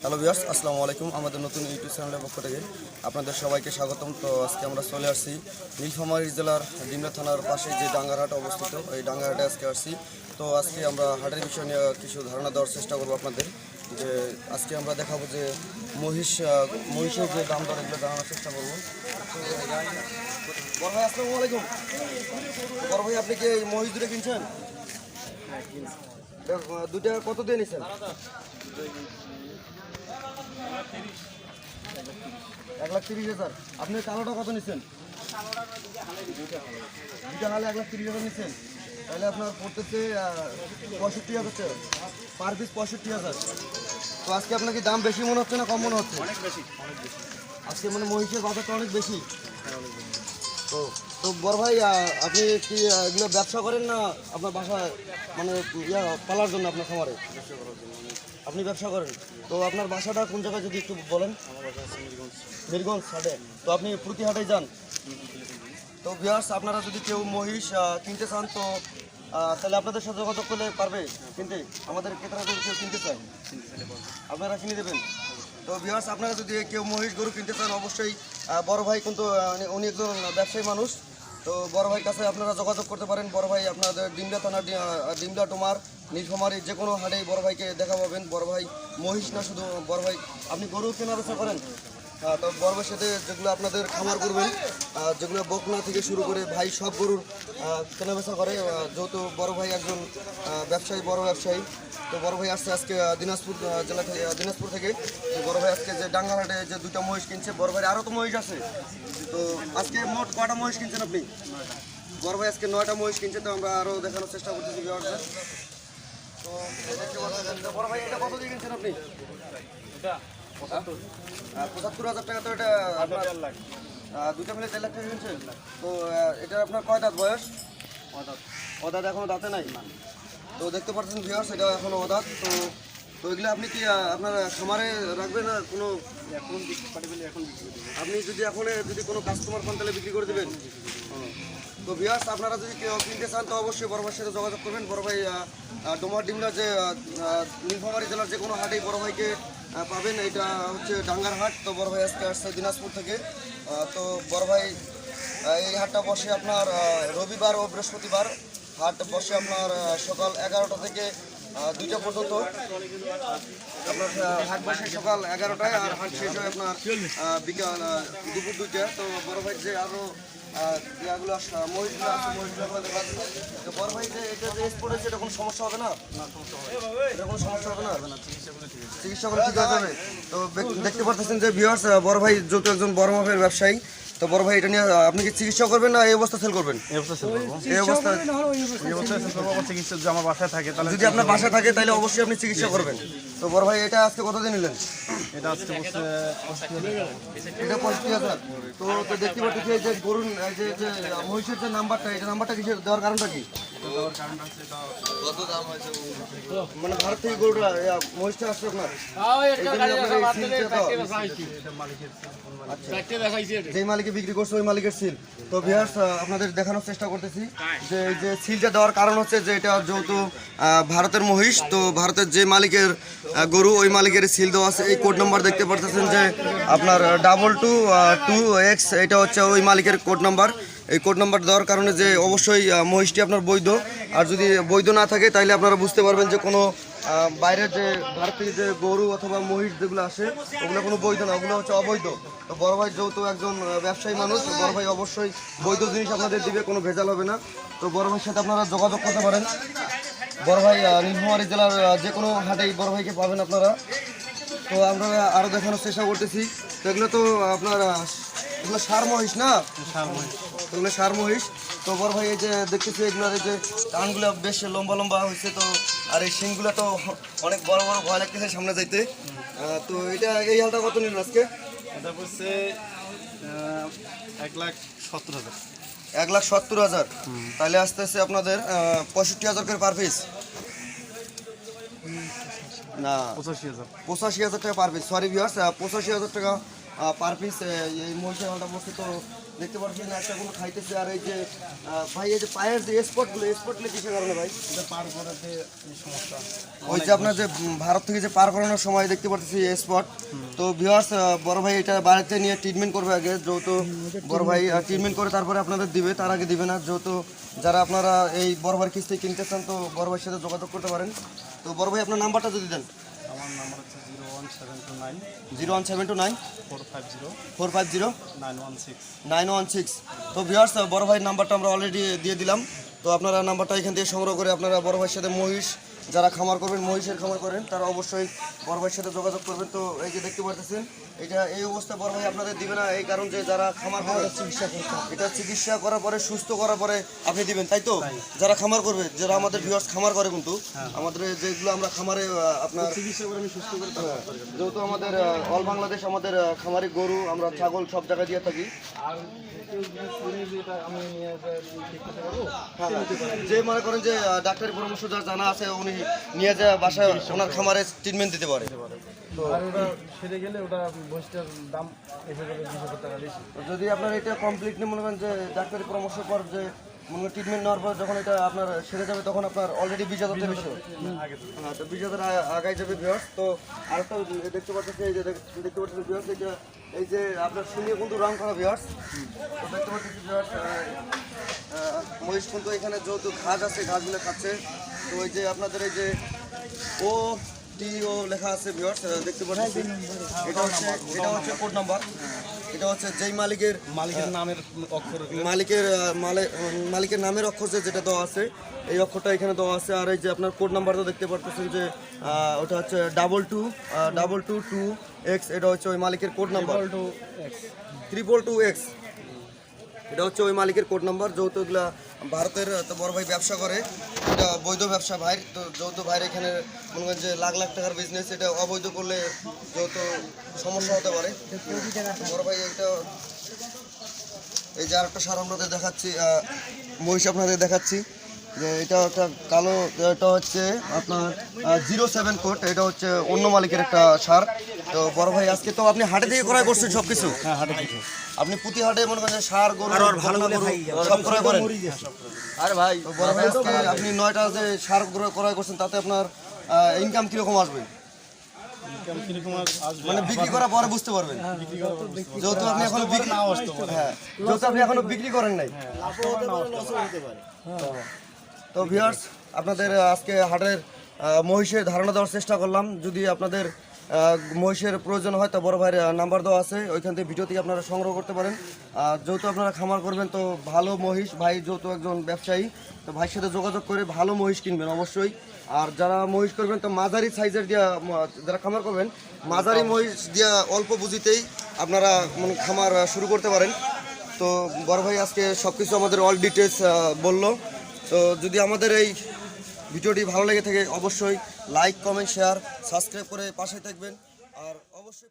Hello viewers আসসালামু আলাইকুম। আমাদের নতুন ইউটিউব চ্যানেলের পক্ষ থেকে আপনাদের সবাইকে স্বাগতম। তো আজকে আমরা চলে আসছি নীলফামারী জেলার ডিমলা থানার পাশে যে ডাঙ্গারহাট অবস্থিত এই ডাঙ্গারহাটে আজকে আসছি। তো আজকে আমরা হাটের বিষয় নিয়ে কিছু ধারণা দেওয়ার চেষ্টা করব আপনাদের। যে আজকে আমরা দেখাবো যে মহিষ মহিষের যে দাম দর এগুলো জানানোর চেষ্টা করব। বড় ভাই আসসালামু আলাইকুম। বড় ভাই আপনি কি এই মহিষ দুটো কিনছেন? আহ, দুইটা কত দিয়ে নিছেন? লাখ তিরিশ হাজার। আপনি কালোটা কত নিচ্ছেন দুইটা হালে এক লাখ তিরিশ হাজার নিচ্ছেন তাহলে আপনার পড়তেছে পঁয়ষট্টি হাজার টাকা। পার পিস পঁয়ষট্টি হাজার। তো আজকে আপনার কি দাম বেশি মনে হচ্ছে না কম মনে হচ্ছে? অনেক বেশি। আজকে মানে মহিষের বাজারটা অনেক বেশি। তো তো বড় ভাই আপনি কি এগুলো ব্যবসা করেন না আপনার বাসায় মানে ইয়া পালার জন্য আপনার খামারে? আপনি ব্যবসা করেন? তো আপনার বাসাটা কোন জায়গায় যদি একটু বলেন? মিরগঞ্জ। হাটে তো আপনি প্রতি হাটে যান? তো ভিউয়ার্স আপনারা যদি কেউ মহিষ কিনতে চান তো তাহলে আপনাদের সাথে যোগাযোগ করলে পারবে। কিনতে? আমাদের ক্রেতারা যদি কেউ কিনতে চায় আপনারা কিনে দেবেন। তো ভিউয়ার্স আপনারা যদি কেউ মহিষ গরু কিনতে চান অবশ্যই বড় ভাই কিন্তু উনি একজন ব্যবসায়ী মানুষ। তো বড় ভাইয়ের কাছে আপনারা যোগাযোগ করতে পারেন। বড় ভাই আপনাদের ডিমলা থানা ডিমলা টোমার নীলফামারি যে কোনো হাটেই বড় ভাইকে দেখা পাবেন। বড় ভাই মহিষ না শুধু, বড় ভাই, আপনি গরু কেনা বেচা করেন? তো ভাইয়ের সাথে যেগুলো আপনাদের খামার করবেন যেগুলো বকনা থেকে শুরু করে ভাই সব গরুর আহ, কেনা বেচা করে যেহেতু বড় ভাই একজন ব্যবসায়ী বড় ব্যবসায়ী তো বড় ভাই আসছে আজকে দিনাজপুর জেলা থেকে দিনাজপুর থেকে। বড় ভাই আজকে যে ডাঙ্গাহাটে যে দুটো মহিষ কিনছে বড় ভাই আরও তো মহিষ আছে। তো আজকে মোট কটা মহিষ কিনছেন আপনি? বড় ভাই আজকে নয়টা মহিষ কিনছে তো আমরা আরও দেখানোর চেষ্টা করতেছি তো বড় ভাই এটা কত দিয়ে কিনছেন আপনি? পঁচাত্তর। হাজার টাকা তো এটা আপনার দুইটা মিলে দেড় লাখ টাকা কিনছেন তো এটার আপনার কয় দাঁত বয়স? অদাত। এখনও দাঁতে নাই। তো দেখতে পাচ্ছেন ভিউয়ার্স এটা এখনও অদাত। তো তো এগুলো আপনি কি আপনার খামারে রাখবেন না কোনো এখন এখন আপনি যদি এখন যদি কোনো কাস্টমার পান তাহলে বিক্রি করে দেবেন? তো ভিউয়ার্স আপনারা যদি কেউ কিনতে চান তো অবশ্যই বড় ভাইয়ের সাথে যোগাযোগ করবেন। বড় ভাই ডোমার ডিমলা যে নীলফামারী জেলার যে কোনো হাটেই বড় ভাইকে পাবেন। এটা হচ্ছে ডাঙ্গার হাট তো বড় ভাই আজকে আসছে দিনাজপুর থেকে। তো বড় ভাই এই হাটটা বসে আপনার রবিবার ও বৃহস্পতিবার। হাট বসে আপনার সকাল এগারোটা থেকে দুইটা পর্যন্ত। আপনার হাট বসে সকাল এগারোটায় আর হাট শেষ হয় আপনার বিকাল দুপুর দুইটা। তো বড় ভাই যে আরও ইয়াগুলো আছে। তো বড় ভাই যে এটা যে স্পোর্ট আছে এটা কোনো সমস্যা হবে না? এটা কোনো সমস্যা হবে না? চিকিৎসা করে ঠিক হয়ে যাবে তো দেখতে পারতেছেন যে ভিউয়ার্স বড় ভাই যেহেতু একজন বড় মাপের ব্যবসায়ী তো বড় ভাই এটা নিয়ে আপনি কি চিকিৎসা করবেন না এই অবস্থা সেল করবেন? এই অবস্থা সেল করব। এই অবস্থা আমার চিকিৎসা যদি আমার বাসায় থাকে তাহলে যদি আপনার বাসা থাকে তাহলে অবশ্যই আপনি চিকিৎসা করবেন। তো বড় ভাই, এটা আজকে কতদিন নিলেন? এটা আজকে বসে এটা তো দেখতে পাচ্ছি যে গরুর যে যে মহিষের যে নাম্বারটা, এটা নাম্বারটা কিছু দেওয়ার কারণটা কি? মানে ভারত থেকে গরুটা মহিষটা আসছে আপনার? তো। যেই মালিকে বিক্রি করছে ওই মালিকের সিল তো ভিউয়ার্স আপনাদের দেখানোর চেষ্টা করতেছি যে এই যে সিলটা দেওয়ার কারণ হচ্ছে যে এটা যেহেতু ভারতের মহিষ তো ভারতের যে মালিকের গরু ওই মালিকের সিল দেওয়া আছে। এই কোড নাম্বার দেখতে পারতেছেন যে আপনার ডাবল টু টু এক্স এটা হচ্ছে ওই মালিকের কোড নাম্বার এই কোড নাম্বার দেওয়ার কারণে যে অবশ্যই মহিষটি আপনার বৈধ। আর যদি বৈধ না থাকে তাহলে আপনারা বুঝতে পারবেন যে কোনো বাইরের যে ভারতীয় যে গরু অথবা মহিষ যেগুলো আসে ওগুলো কোনো বৈধ না ওগুলো হচ্ছে অবৈধ। তো বড় ভাই যেহেতু একজন ব্যবসায়ী মানুষ বড় ভাই অবশ্যই বৈধ জিনিস আপনাদের দিবে কোনো ভেজাল হবে না। তো বড় ভাইয়ের সাথে আপনারা যোগাযোগ করতে পারেন। বড় ভাই আহ, জেলার যে কোনো হাটেই বড় ভাইকে পাবেন আপনারা। তো আমরা আরও দেখানোর চেষ্টা করতেছি। তো এগুলো তো আপনার এগুলো সার মহিষ না? এগুলো সার মহিষ। তো বড় ভাই এই যে দেখতেছি এগুলোর যে কানগুলো বেশ লম্বা লম্বা হয়েছে তো আর এই শিংগুলো তো অনেক বড় বড় ভয় লাগতেছে সামনে যাইতে। তো এটা এই হালটা কত নিলেন আজকে? এটা বসে এক লাখ সত্তর হাজার। এক লাখ সত্তর হাজার। তাহলে আস্তে আস্তে আপনাদের পঁয়ষট্টি হাজার করে পার পিস না পঁচাশি হাজার। পঁচাশি হাজার টাকা পার পিস সরি ভিউয়ার্স পঁচাশি হাজার টাকা পার পিস এই মহিষের বসে তো দেখতে পাচ্ছেন একটা কোনো খাইতেছে আর এই যে ভাই এই যে পায়ের যে স্পটগুলো স্পটগুলো কিসের কারণে ভাই? এটা পার করাতে সমস্যা। ওই যে আপনার যে ভারত থেকে যে পার করানোর সময় দেখতে পাচ্ছি স্পট তো ভিউয়ার্স বড় ভাই এটা বাড়িতে নিয়ে ট্রিটমেন্ট করবে আগে যেহেতু বড় ভাই ট্রিটমেন্ট করে তারপরে আপনাদের দিবে তার আগে দিবে না। যেহেতু যারা আপনারা এই বড় ভাইয়ের কিস্তি কিনতে চান তো বড় ভাইয়ের সাথে যোগাযোগ করতে পারেন। তো বড় ভাই আপনার নাম্বারটা যদি দেন। আমার নাম্বার হচ্ছে zero one seven two nine zero one seven two nine four five zero four five zero nine one six nine one six. তো ভিওয়ার্স বড় ভাইয়ের নাম্বারটা আমরা অলরেডি দিয়ে দিলাম। তো আপনারা নাম্বারটা এখান থেকে সংগ্রহ করে আপনারা বড় ভাইয়ের সাথে মহিষ যারা খামার করবেন মহিষের খামার করেন তারা অবশ্যই বড় ভাইয়ের সাথে যোগাযোগ করবেন। তো এই যে দেখতে পাচ্ছেন এটা এই অবস্থায় বড় ভাই আপনাদের দিবে না এই কারণ যে যারা খামার করে চিকিৎসা এটা চিকিৎসা করার পরে সুস্থ করার পরে আপনি দিবেন তাই তো? যারা খামার করবে যারা আমাদের ভিউয়ার্স খামার করে কিন্তু আমাদের যেগুলো আমরা খামারে আপনার চিকিৎসা করে আমি সুস্থ করে যেহেতু আমাদের অল বাংলাদেশ আমাদের খামারে গরু আমরা ছাগল সব জায়গায় দিয়ে থাকি। হ্যাঁ, যে মনে করেন যে ডাক্তারি পরামর্শ যার জানা আছে উনি নিয়ে যায় বাসায় ওনার খামারে ট্রিটমেন্ট দিতে পারে। যদি আপনার এটা কমপ্লিটলি মনে করেন যে ডাক্তারি পরামর্শ পর যে মনে ট্রিটমেন্ট নেওয়ার পর যখন এটা আপনার সেরে যাবে তখন আপনার অলরেডি বিশ হাজার বেশি তো। হ্যাঁ তো বিশ হাজার আগায় যাবে তো আরেকটা দেখতে পাচ্ছেন এই যে দেখতে এই এই যে আপনার শুনিয়ে কিন্তু রং করা তো দেখতে মহিষ কিন্তু এখানে যেহেতু ঘাস আছে ঘাসগুলো খাচ্ছে। তো ওই যে আপনাদের এই যে ও টি ও লেখা আছে ভিউয়ার্স দেখতে পাচ্ছেন এটা হচ্ছে এটা হচ্ছে কোড নাম্বার এটা হচ্ছে যেই মালিকের মালিকের নামের অক্ষর মালিকের মালিকের নামের অক্ষর যে যেটা দেওয়া আছে এই অক্ষরটা এখানে দেওয়া আছে। আর এই যে আপনার কোড নাম্বারটা দেখতে পারতেছেন যে ওটা হচ্ছে double two double two two X এটা হচ্ছে ওই মালিকের code number two X triple two X এটা হচ্ছে ওই মালিকের কোড নাম্বার যেহেতু ভারতের তো বড় ভাই ব্যবসা করে। এটা বৈধ ব্যবসা ভাই, তো যেহেতু ভাইয়ের এখানে মনে করেন যে লাখ লাখ টাকার বিজনেস এটা অবৈধ করলে যেহেতু সমস্যা হতে পারে। বড় ভাই এটা এই যে আরেকটা সার আপনাদের দেখাচ্ছি মহিষ আপনাদের দেখাচ্ছি। যে এটা একটা কালো, এটা হচ্ছে আপনার জিরো সেভেন কোট এটা হচ্ছে অন্য মালিকের একটা সার। তো বড় ভাই আজকে তো আপনি হাটে থেকে ক্রয় করছেন সব কিছু হ্যাঁ আপনি প্রতি হাটে মনে করেন সার গরু গরু সব ক্রয় করেন? আরে ভাই বড় ভাই আজকে আপনি নয়টা যে সার ক্রয় ক্রয় করছেন তাতে আপনার ইনকাম কীরকম আসবে? মানে বিক্রি করার পরে বুঝতে পারবেন। বিক্রি করার পর বুঝতে যেহেতু আপনি এখনও বিক্রি নাও আসতে হ্যাঁ যেহেতু আপনি এখনও বিক্রি করেন নাই। তো ভিউয়ার্স আপনাদের আজকে হাটের মহিষের ধারণা দেওয়ার চেষ্টা করলাম। যদি আপনাদের মহিষের প্রয়োজন হয় তো বড় ভাইয়ের নাম্বার দেওয়া আছে। ওইখান থেকে ভিডিও থেকে আপনারা সংগ্রহ করতে পারেন। আর যেহেতু আপনারা খামার করবেন, তো ভালো মহিষ, ভাই যেহেতু একজন ব্যবসায়ী, তো ভাইয়ের সাথে যোগাযোগ করে ভালো মহিষ কিনবেন অবশ্যই। আর যারা মহিষ করবেন, তো মাঝারি সাইজের দিয়া যারা খামার করবেন, মাঝারি মহিষ দিয়া অল্প বুঝিতেই আপনারা মানে খামার শুরু করতে পারেন। তো বড় ভাই আজকে সব কিছু আমাদের অল ডিটেলস বলল। তো যদি আমাদের এই ভিডিওটি ভালো লেগে থাকে অবশ্যই লাইক কমেন্ট শেয়ার সাবস্ক্রাইব করে পাশে থাকবেন। আর অবশ্যই